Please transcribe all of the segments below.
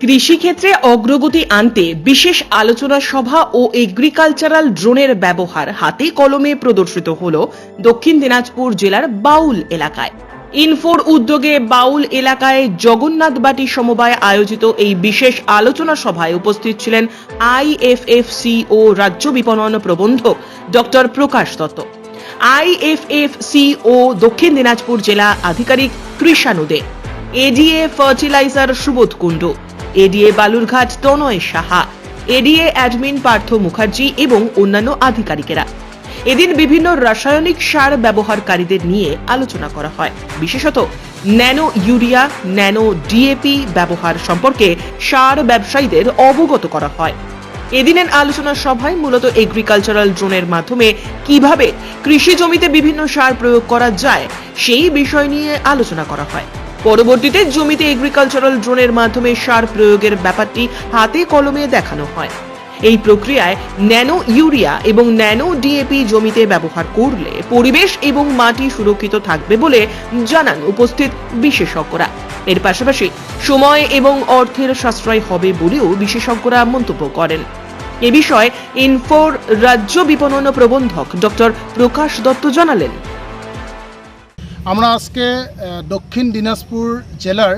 কৃষিক্ষেত্রে অগ্রগতি আনতে বিশেষ আলোচনা সভা ও এগ্রিকালচারাল ড্রোনের ব্যবহার হাতে কলমে প্রদর্শিত হল দক্ষিণ দিনাজপুর জেলার বাউল এলাকায়। ইনফোর উদ্যোগে বাউল এলাকায় জগন্নাথবাটি সমবায় আয়োজিত এই বিশেষ আলোচনা সভায় উপস্থিত ছিলেন আইএফএফসি ও রাজ্য বিপণন প্রবন্ধক ডক্টর প্রকাশ দত্ত। আইএফএফসি ও দক্ষিণ দিনাজপুর জেলা আধিকারিক Krishanu De. ADA fertiliser Subodh Kundu. ADA Balurghat Tanay Saha ADA admin Partha Mukherjee এবং অন্যান্য আধিকারিকেরা। এদিন বিভিন্ন রাসায়নিক সার ব্যবহারকারীদের নিয়ে আলোচনা করা হয়। বিশেষত, ন্যানো ইউরিয়া, ন্যানো ডিএপি ব্যবহার সম্পর্কে সার ব্যবসায়ীদের অবগত করা হয়। এদিনের আলোচনা সভায় মূলত এগ্রিকালচারাল ড্রোনের মাধ্যমে কীভাবে কৃষি জমিতে বিভিন্ন সার প্রয়োগ করা যায়, সেই বিষয় নিয়ে আলোচনা করা হয়। পরবর্তীতে জমিতে এগ্রিকালচারাল ড্রোনের মাধ্যমে সার প্রয়োগের ব্যাপারটি হাতে কলমে দেখানো হয়। এই প্রক্রিয়ায় ন্যানো ইউরিয়া এবং ন্যানো ডিএপি জমিতে ব্যবহার করলে পরিবেশ এবং মাটি সুরক্ষিত থাকবে বলে জানান উপস্থিত বিশেষজ্ঞরা। এর পাশাপাশি সময় এবং অর্থের সাশ্রয় হবে বলেও বিশেষজ্ঞরা মন্তব্য করেন। এ বিষয়ে ইনফোর রাজ্য বিপণন প্রবন্ধক ডক্টর প্রকাশ দত্ত জানালেন। আমরা আজকে দক্ষিণ দিনাজপুর জেলার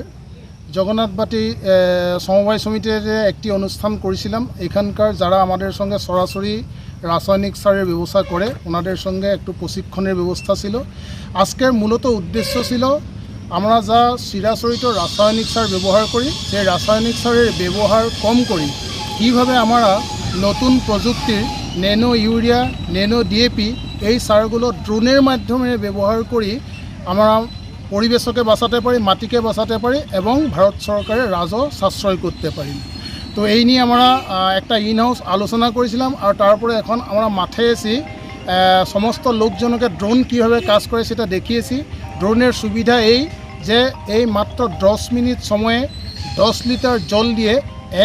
জগন্নাথবাটি সমবায় সমিতির একটি অনুষ্ঠান করেছিলাম। এখানকার যারা আমাদের সঙ্গে সরাসরি রাসায়নিক সারের ব্যবসা করে, ওনাদের সঙ্গে একটু প্রশিক্ষণের ব্যবস্থা ছিল। আজকের মূলত উদ্দেশ্য ছিল, আমরা যা চিরাচরিত রাসায়নিক সার ব্যবহার করি সেই রাসায়নিক সারের ব্যবহার কম করি। কীভাবে আমরা নতুন প্রযুক্তির ন্যানো ইউরিয়া, ন্যানো ডিএপি এই সারগুলো ড্রোনের মাধ্যমে ব্যবহার করি আমরা পরিবেশকে বাঁচাতে পারি, মাটিকে বাঁচাতে পারি এবং ভারত সরকারের রাজও সাশ্রয় করতে পারি। তো এই নিয়ে আমরা একটা ইন হাউস আলোচনা করেছিলাম আর তারপরে এখন আমরা মাঠে এসে সমস্ত লোকজনকে ড্রোন কীভাবে কাজ করে সেটা দেখিয়েছি। ড্রোনের সুবিধা এই যে এই মাত্র দশ মিনিট সময়ে দশ লিটার জল দিয়ে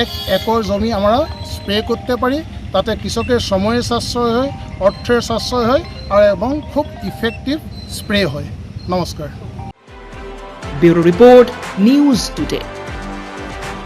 এক একর জমি আমরা স্প্রে করতে পারি। তাতে কৃষকের সময়ের সাশ্রয় হয়, অর্থের সাশ্রয় হয় আর এবং খুব ইফেক্টিভ স্প্রে হয়। নমস্কার। Bureau report news today.